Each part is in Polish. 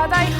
ただ。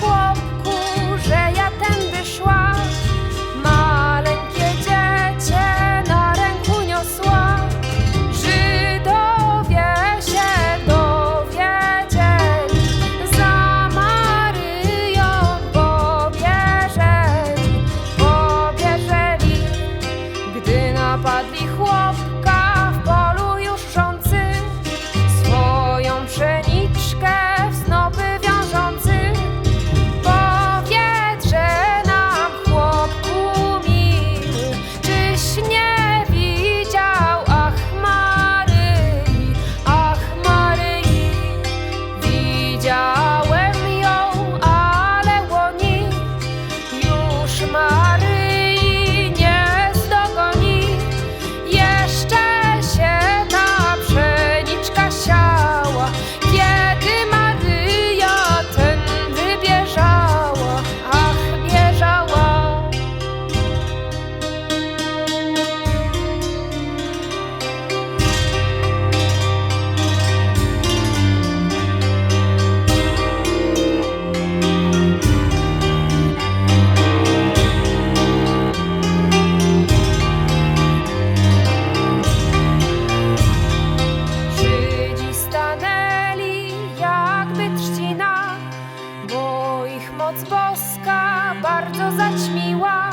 noc boska bardzo zaćmiła.